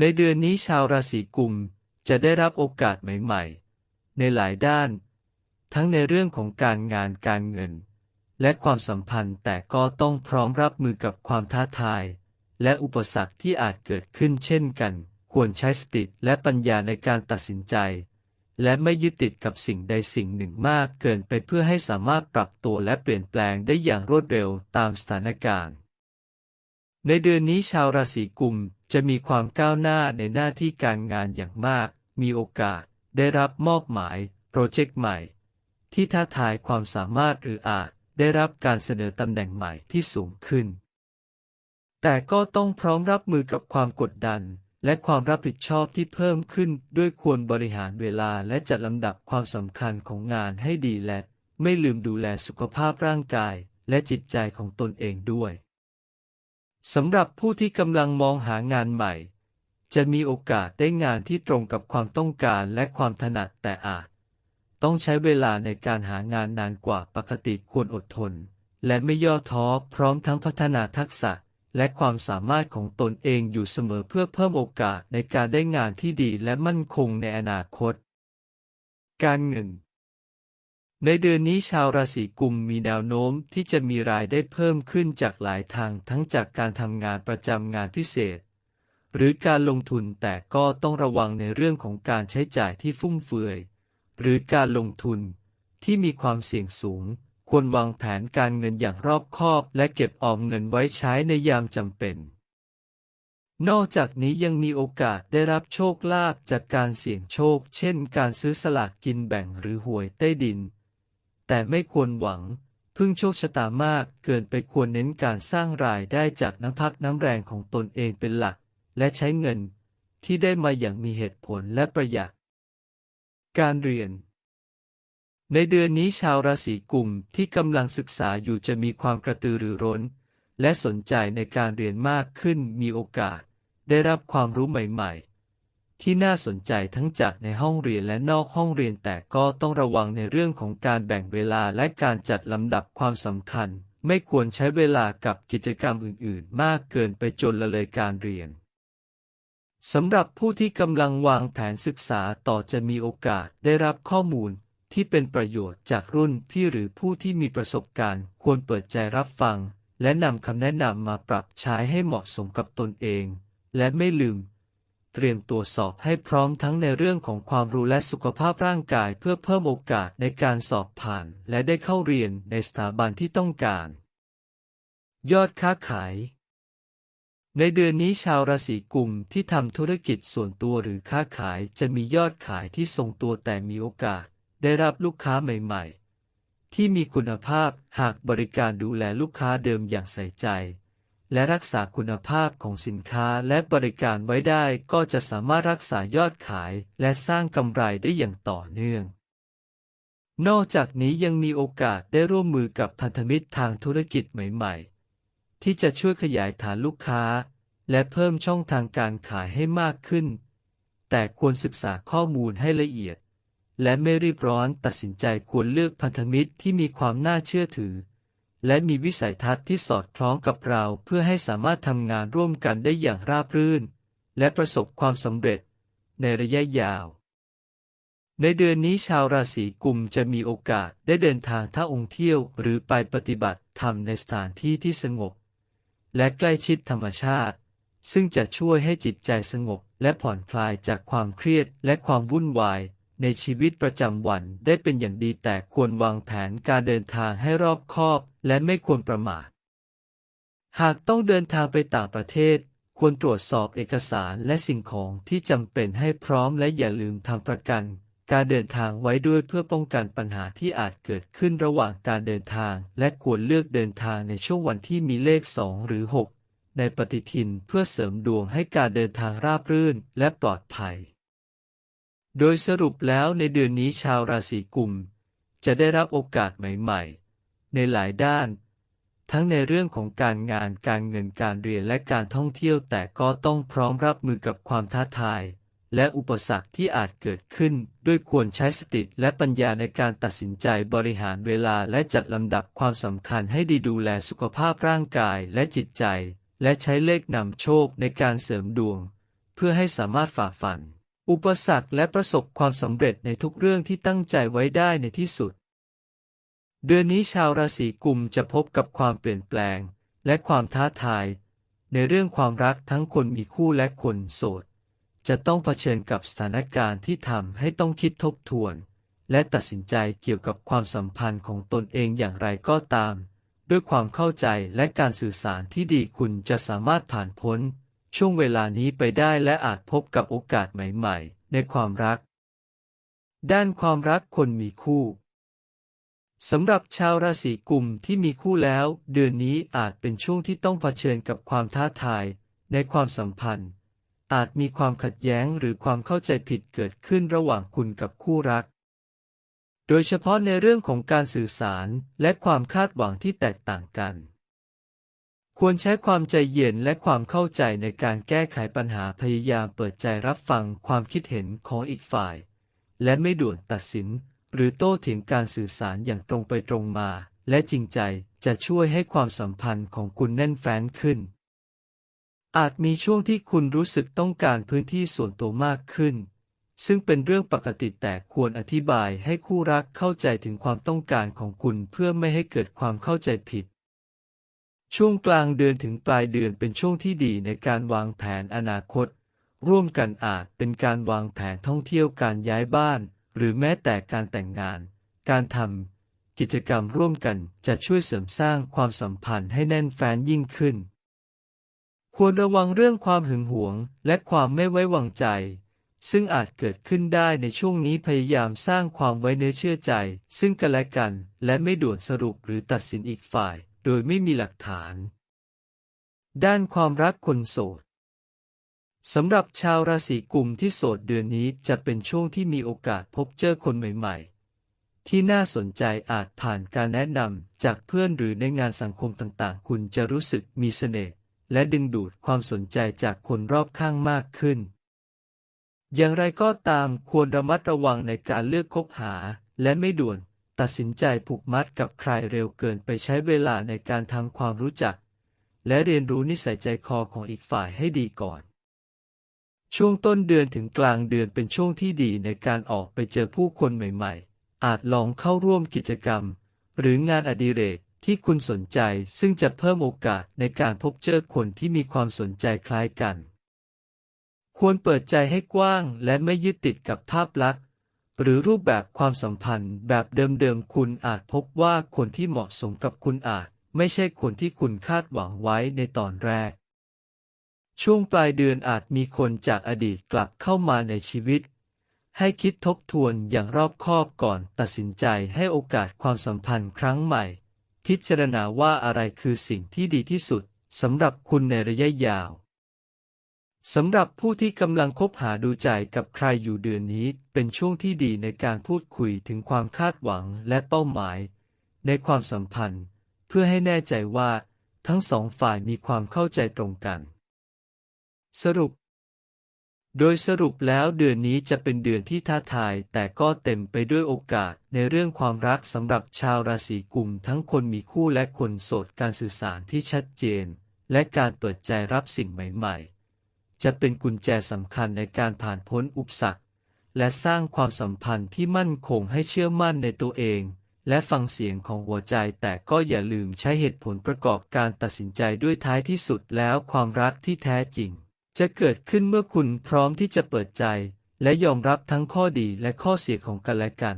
ในเดือนนี้ชาวราศีกุมจะได้รับโอกาสใหม่ๆ ในหลายด้าน ทั้งในเรื่องของการงานการเงิน และความสัมพันธ์แต่ก็ต้องพร้อมรับมือกับความท้าทาย และอุปสรรคที่อาจเกิดขึ้นเช่นกัน ควรใช้สติและปัญญาในการตัดสินใจ และไม่ยึดติดกับสิ่งใดสิ่งหนึ่งมากเกินไปเพื่อให้สามารถปรับตัวและเปลี่ยนแปลงได้อย่างรวดเร็วตามสถานการณ์ ในเดือนนี้ชาวราศีกุม จะมีความก้าวหน้าในหน้าที่การงานอย่างมาก มีโอกาสได้รับมอบหมายโปรเจกต์ใหม่ ที่ท้าทายความสามารถหรืออาจได้รับการเสนอตำแหน่งใหม่ที่สูงขึ้น แต่ก็ต้องพร้อมรับมือกับความกดดัน และความรับผิดชอบที่เพิ่มขึ้นด้วยควรบริหารเวลาและจัดลำดับความสำคัญของงานให้ดีและ ไม่ลืมดูแลสุขภาพร่างกายและจิตใจของตนเองด้วย สำหรับผู้ที่กำลังมองหางานใหม่ จะมีโอกาสได้งานที่ตรงกับความต้องการและความถนัดแต่อาจ ต้องใช้เวลาในการหางานนานกว่าปกติควรอดทน และไม่ย่อท้อพร้อมทั้งพัฒนาทักษะและความสามารถของตนเองอยู่เสมอเพื่อเพิ่มโอกาสในการได้งานที่ดีและมั่นคงในอนาคต การเงิน ในเดือนนี้ชาวราศีกุมมีแนวโน้มที่จะมีรายได้เพิ่มขึ้นจากหลายทางทั้งจากการทำงานประจำงานพิเศษ หรือการลงทุนแต่ก็ต้องระวังในเรื่องของการใช้จ่ายที่ฟุ่มเฟือย หรือการลงทุนที่มีความเสี่ยงสูง ควรวางแผนการเงินอย่างรอบคอบและเก็บออมเงินไว้ใช้ในยามจำเป็น นอกจากนี้ยังมีโอกาสได้รับโชคลาภจากการเสี่ยงโชค เช่น การซื้อสลากกินแบ่งหรือหวยใต้ดิน แต่ไม่ควรหวัง พึ่งโชคชะตามากเกินไปควรเน้นการสร้างรายได้จากน้ำพักน้ำแรงของตนเองเป็นหลัก และใช้เงินที่ได้มาอย่างมีเหตุผลและประหยัด การเรียน ในเดือนนี้ชาวราศีกุมที่กำลังศึกษาอยู่จะมีความกระตือรือร้น และสนใจในการเรียนมากขึ้นมีโอกาส ได้รับความรู้ใหม่ ๆ ที่น่าสนใจทั้งจากในห้องเรียนและนอกห้องเรียนแต่ก็ต้องระวังในเรื่องของการแบ่งเวลาและการจัดลำดับความสำคัญ ไม่ควรใช้เวลากับกิจกรรมอื่น ๆ มากเกินไปจนละเลยการเรียนสำหรับผู้ที่กำลังวางแผนศึกษาต่อจะมีโอกาสได้รับข้อมูลที่เป็นประโยชน์จากรุ่นพี่หรือผู้ที่มีประสบการณ์ ควรเปิดใจรับฟัง และนำคำแนะนำมาปรับใช้ให้เหมาะสมกับตนเอง และไม่ลืม เตรียมตัวสอบให้พร้อมทั้งในเรื่องของความรู้และสุขภาพร่างกายเพื่อเพิ่มโอกาสในการสอบผ่าน และได้เข้าเรียนในสถาบันที่ต้องการ ยอดค้าขาย ในเดือนนี้ชาวราศีกุมที่ทำธุรกิจส่วนตัวหรือค้าขายจะมียอดขายที่ทรงตัวแต่มีโอกาส ได้รับลูกค้าใหม่ ๆ ที่มีคุณภาพหากบริการดูแลลูกค้าเดิมอย่างใส่ใจ และรักษาคุณภาพของสินค้าและบริการไว้ได้ก็จะสามารถรักษายอดขายและสร้างกำไรได้อย่างต่อเนื่อง นอกจากนี้ยังมีโอกาสได้ร่วมมือกับพันธมิตรทางธุรกิจใหม่ ๆ ที่จะช่วยขยายฐานลูกค้า และเพิ่มช่องทางการขายให้มากขึ้น แต่ควรศึกษาข้อมูลให้ละเอียด และไม่รีบร้อนตัดสินใจควรเลือกพันธมิตรที่มีความน่าเชื่อถือ และมีวิสัยทัศน์ที่สอดคล้องกับเราเพื่อให้สามารถทำงานร่วมกันได้อย่างราบรื่น และประสบความสำเร็จในระยะยาว ในเดือนนี้ชาวราศีกุมจะมีโอกาสได้เดินทางท่าองค์เที่ยวหรือไปปฏิบัติธรรมในสถานที่ที่สงบ และใกล้ชิดธรรมชาติ ซึ่งจะช่วยให้จิตใจสงบและผ่อนคลายจากความเครียดและความวุ่นวายในชีวิตประจำวันได้เป็นอย่างดีแต่ควรวางแผนการเดินทางให้รอบคอบ และไม่ควรประมาท หากต้องเดินทางไปต่างประเทศ ควรตรวจสอบเอกสารและสิ่งของที่จำเป็นให้พร้อมและอย่าลืมทำประกัน การเดินทางไว้ด้วยเพื่อป้องกันปัญหาที่อาจเกิดขึ้นระหว่างการเดินทาง และควรเลือกเดินทางในช่วงวันที่มีเลข 2 หรือ 6 ในปฏิทินเพื่อเสริมดวงให้การเดินทางราบรื่นและปลอดภัย โดยสรุปแล้วในเดือนนี้ชาวราศีกุมจะได้รับโอกาสใหม่ ๆ ในหลายด้าน ทั้งในเรื่องของการงานการเงินการเรียนและการท่องเที่ยวแต่ก็ต้องพร้อมรับมือกับความท้าทาย และอุปสรรคที่อาจเกิดขึ้น ด้วยควรใช้สติและปัญญาในการตัดสินใจบริหารเวลาและจัดลำดับความสำคัญให้ดีดูแลสุขภาพร่างกายและจิตใจ และใช้เลขนำโชคในการเสริมดวง เพื่อให้สามารถฝ่าฟันอุปสรรคและประสบความสำเร็จในทุกเรื่องที่ตั้งใจไว้ได้ในที่สุด เดือนนี้ชาวราศีกุมจะพบกับความเปลี่ยนแปลง และความท้าทาย ในเรื่องความรักทั้งคนมีคู่และคนโสด จะต้องเผชิญกับสถานการณ์ที่ทำให้ต้องคิดทบทวน และตัดสินใจเกี่ยวกับความสัมพันธ์ของตนเองอย่างไรก็ตาม ด้วยความเข้าใจและการสื่อสารที่ดีคุณจะสามารถผ่านพ้น ช่วงเวลานี้ไปได้และอาจพบกับโอกาสใหม่ ๆ ในความรัก ด้านความรักคนมีคู่ สำหรับชาวราศีกุมที่มีคู่แล้ว เดือนนี้อาจเป็นช่วงที่ต้องเผชิญกับความท้าทาย ในความสัมพันธ์ อาจมีความขัดแย้งหรือความเข้าใจผิดเกิดขึ้นระหว่างคุณกับคู่รัก โดยเฉพาะในเรื่องของการสื่อสารและความคาดหวังที่แตกต่างกัน ควรใช้ความใจเย็นและความเข้าใจในการแก้ไขปัญหาพยายามเปิดใจรับฟังความคิดเห็นของอีกฝ่าย และไม่ด่วนตัดสิน หรือโต้เถียงการสื่อสารอย่างตรงไปตรงมา และจริงใจจะช่วยให้ความสัมพันธ์ของคุณแน่นแฟ้นขึ้น อาจมีช่วงที่คุณรู้สึกต้องการพื้นที่ส่วนตัวมากขึ้น ซึ่งเป็นเรื่องปกติแต่ควรอธิบายให้คู่รักเข้าใจถึงความต้องการของคุณเพื่อไม่ให้เกิดความเข้าใจผิดช่วงกลางเดือนถึงปลายเดือนเป็นช่วงที่ดีในการวางแผนอนาคต ร่วมกันอาจเป็นการวางแผนท่องเที่ยวการย้ายบ้าน หรือแม้แต่การแต่งงาน การทำกิจกรรมร่วมกันจะช่วยเสริมสร้างความสัมพันธ์ให้แน่นแฟ้นยิ่งขึ้น ควรระวังเรื่องความหึงหวงและความไม่ไว้วางใจ ซึ่งอาจเกิดขึ้นได้ในช่วงนี้พยายามสร้างความไว้เนื้อเชื่อใจ ซึ่งกันและกัน และไม่ด่วนสรุปหรือตัดสินอีกฝ่าย โดยไม่มีหลักฐาน ด้านความรักคนโสด สำหรับชาวราศีกุมที่โสดเดือนนี้จะเป็นช่วงที่มีโอกาสพบเจอคนใหม่ๆ ที่น่าสนใจอาจผ่านการแนะนำจากเพื่อนหรือในงานสังคมต่างๆ คุณจะรู้สึกมีเสน่ห์และดึงดูดความสนใจจากคนรอบข้างมากขึ้น อย่างไรก็ตามควรระมัดระวังในการเลือกคบหา และไม่ด่วนตัดสินใจผูกมัดกับใครเร็วเกินไปใช้เวลาในการทำความรู้จัก และเรียนรู้นิสัยใจคอของอีกฝ่ายให้ดีก่อน ช่วงต้นเดือนถึงกลางเดือนเป็นช่วงที่ดีในการออกไปเจอผู้คนใหม่ๆ อาจลองเข้าร่วมกิจกรรม หรืองานอดิเรกที่คุณสนใจซึ่งจะเพิ่มโอกาสในการพบเจอคนที่มีความสนใจคล้ายกัน ควรเปิดใจให้กว้างและไม่ยึดติดกับภาพลักษณ์ หรือรูปแบบความสัมพันธ์แบบเดิมๆ คุณอาจพบว่าคนที่เหมาะสมกับคุณอาจ ไม่ใช่คนที่คุณคาดหวังไว้ในตอนแรก ช่วงปลายเดือนอาจมีคนจากอดีตกลับเข้ามาในชีวิต ให้คิดทบทวนอย่างรอบคอบก่อนตัดสินใจให้โอกาสความสัมพันธ์ครั้งใหม่ พิจารณาว่าอะไรคือสิ่งที่ดีที่สุดสำหรับคุณในระยะยาวสำหรับผู้ที่กำลังคบหาดูใจกับใครอยู่เดือนนี้เป็นช่วงที่ดีในการพูดคุยถึงความคาดหวังและเป้าหมาย ในความสัมพันธ์ เพื่อให้แน่ใจว่า ทั้งสองฝ่ายมีความเข้าใจตรงกัน สรุป โดยสรุปแล้วเดือนนี้จะเป็นเดือนที่ท้าทาย แต่ก็เต็มไปด้วยโอกาสในเรื่องความรักสำหรับชาวราศีกุมทั้งคนมีคู่และคนโสดการสื่อสารที่ชัดเจน และการเปิดใจรับสิ่งใหม่ๆ จะเป็นกุญแจสำคัญในการผ่านพ้นอุปสรรคและสร้างความสัมพันธ์ที่มั่นคงให้เชื่อมั่นในตัวเอง และฟังเสียงของหัวใจแต่ก็อย่าลืมใช้เหตุผลประกอบการตัดสินใจด้วยท้ายที่สุดแล้วความรักที่แท้จริง จะเกิดขึ้นเมื่อคุณพร้อมที่จะเปิดใจ และยอมรับทั้งข้อดีและข้อเสียของกันและกัน